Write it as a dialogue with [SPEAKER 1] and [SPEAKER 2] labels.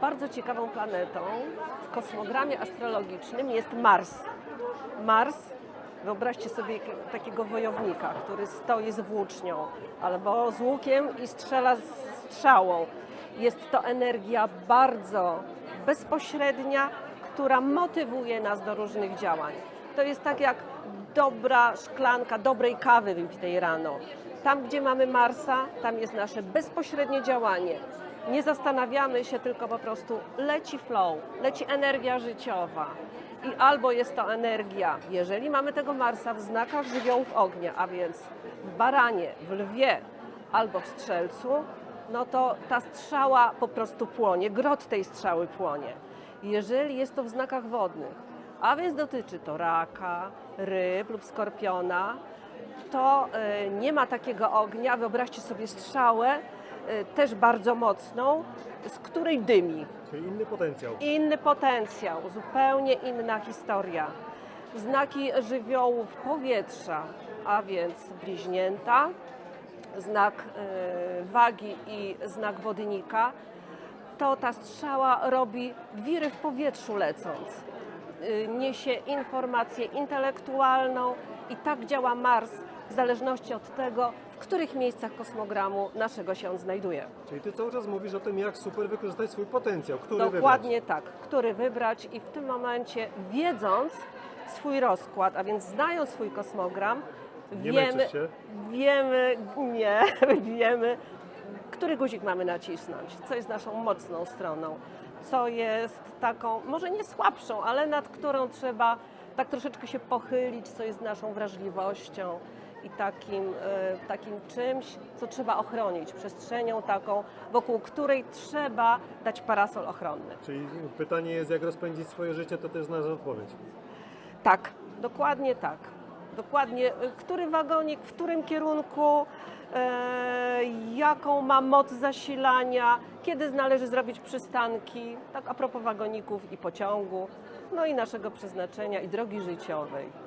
[SPEAKER 1] bardzo ciekawą planetą w kosmogramie astrologicznym jest Mars. Mars, wyobraźcie sobie takiego wojownika, który stoi z włócznią albo z łukiem i strzela z strzałą. Jest to energia bardzo bezpośrednia, która motywuje nas do różnych działań. To jest tak jak dobra szklanka dobrej kawy wypitej rano. Tam, gdzie mamy Marsa, tam jest nasze bezpośrednie działanie. Nie zastanawiamy się, tylko po prostu leci flow, leci energia życiowa. I albo jest to energia, jeżeli mamy tego Marsa w znakach żywiołów ognia, a więc w baranie, w lwie albo w strzelcu, no to ta strzała po prostu płonie, grot tej strzały płonie. Jeżeli jest to w znakach wodnych, a więc dotyczy to raka, ryb lub skorpiona, to e, nie ma takiego ognia. Wyobraźcie sobie strzałę, też bardzo mocną, z której dymi.
[SPEAKER 2] Czyli inny potencjał.
[SPEAKER 1] Inny potencjał, zupełnie inna historia. Znaki żywiołów powietrza, a więc bliźnięta, znak e, wagi i znak wodnika, to ta strzała robi wiry w powietrzu lecąc. Y, Niesie informację intelektualną i tak działa Mars w zależności od tego, w których miejscach kosmogramu naszego się on znajduje.
[SPEAKER 2] Czyli ty cały czas mówisz o tym, jak super wykorzystać swój potencjał, który
[SPEAKER 1] Dokładnie tak, który wybrać i w tym momencie wiedząc swój rozkład, a więc znając swój kosmogram,
[SPEAKER 2] Nie
[SPEAKER 1] wiemy, wiemy, nie, wiemy, który guzik mamy nacisnąć, co jest naszą mocną stroną, co jest taką, może nie słabszą, ale nad którą trzeba tak troszeczkę się pochylić, co jest naszą wrażliwością i takim, e, takim czymś, co trzeba ochronić, przestrzenią taką, wokół której trzeba dać parasol ochronny.
[SPEAKER 2] Czyli pytanie jest, jak rozpędzić swoje życie, to też znasz odpowiedź.
[SPEAKER 1] Tak, dokładnie tak. Dokładnie, y, który wagonik, w którym kierunku, e, jaką ma moc zasilania, kiedy należy zrobić przystanki, tak a propos wagoników i pociągu, no i naszego przeznaczenia i drogi życiowej.